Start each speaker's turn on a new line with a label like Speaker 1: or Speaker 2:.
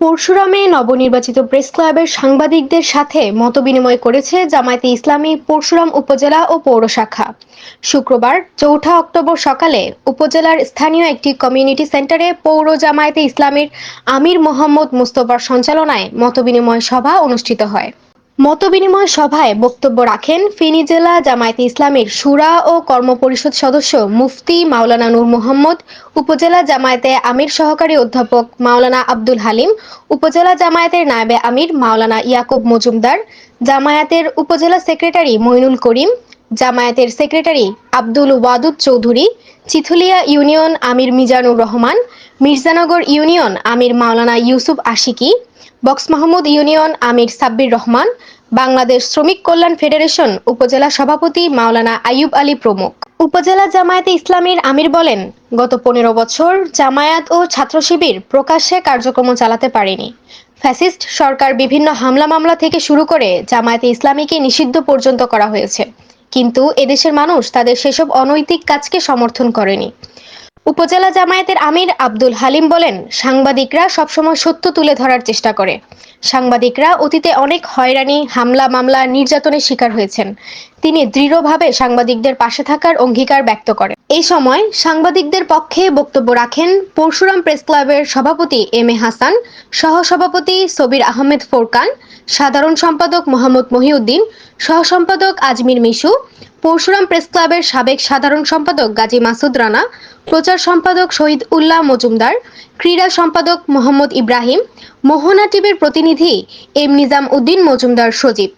Speaker 1: পরশুরামে নবনির্বাচিত প্রেস ক্লাবের সাংবাদিকদের সাথে মতবিনিময় করেছে জামায়াতে ইসলামী পরশুরাম উপজেলা ও পৌর শাখা। শুক্রবার চৌঠা অক্টোবর সকালে উপজেলার স্থানীয় একটি কমিউনিটি সেন্টারে পৌর জামায়াতে ইসলামীর আমির মোহাম্মদ মুস্তফার সঞ্চালনায় মতবিনিময় সভা অনুষ্ঠিত হয়। মতবিনিময় সভায় বক্তব্য রাখেন ফেনী জেলা জামায়াতে ইসলামের সুরা ও কর্মপরিষদ সদস্য মুফতি মাওলানা নূর মোহাম্মদ, উপজেলা জামায়াতে আমির সহকারী অধ্যাপক মাওলানা আব্দুল হালিম, উপজেলা জামায়াতের নায়েবে আমির মাওলানা ইয়াকুব মজুমদার, জামায়াতের উপজেলা সেক্রেটারি মইনুল করিম, জামায়াতের সেক্রেটারি আব্দুল ওয়াদুদ চৌধুরী, চিথুলিয়া ইউনিয়ন আমির মিজানুর রহমান, মির্জানগর ইউনিয়ন আমির মাওলানা ইউসুফ আশিকি বক্স মাহমুদ ইউনিয়ন আমির সাব্বির রহমান, বাংলাদেশ শ্রমিক কল্যাণ ফেডারেশন উপজেলা সভাপতি মাওলানা আইয়ুব আলী প্রমুখ। উপজেলা জামায়াতে ইসলামীর আমির বলেন, গত পনেরো বছর জামায়াত ও ছাত্র শিবির প্রকাশ্যে কার্যক্রম চালাতে পারেনি। ফ্যাসিস্ট সরকার বিভিন্ন হামলা মামলা থেকে শুরু করে জামায়াতে ইসলামীকে নিষিদ্ধ পর্যন্ত করা হয়েছে। কিন্তু এদেশের মানুষ তাদের সেসব অনৈতিক কাজকে সমর্থন করেনি। উপজেলা জামায়াতের আমির আব্দুল হালিম বলেন, সাংবাদিকরা সবসময় সত্য তুলে ধরার চেষ্টা করে। সাংবাদিকরা অতীতে অনেক হয়রানি, হামলা, মামলা, নির্যাতনের শিকার হয়েছেন। তিনি দৃঢ়ভাবে সাংবাদিকদের পাশে থাকার অঙ্গীকার ব্যক্ত করেন। এই সময় সাংবাদিকদের পক্ষে বক্তব্য রাখেন পরশুরাম প্রেস ক্লাবের সভাপতি এম এ হাসান, সহসভাপতি সবির আহমেদ ফোরকান, সাধারণ সম্পাদক মোহাম্মদ মহিউদ্দিন, সহসম্পাদক আজমির মিশু পরশুরাম প্রেস ক্লাবের সাবেক সাধারণ সম্পাদক গাজী মাসুদ রানা, প্রচার সম্পাদক শহীদ উল্লাহ মজুমদার, ক্রীড়া সম্পাদক মোহাম্মদ ইব্রাহিম, মোহনা টিভির প্রতিনিধি এম নিজাম উদ্দিন মজুমদার সজীব।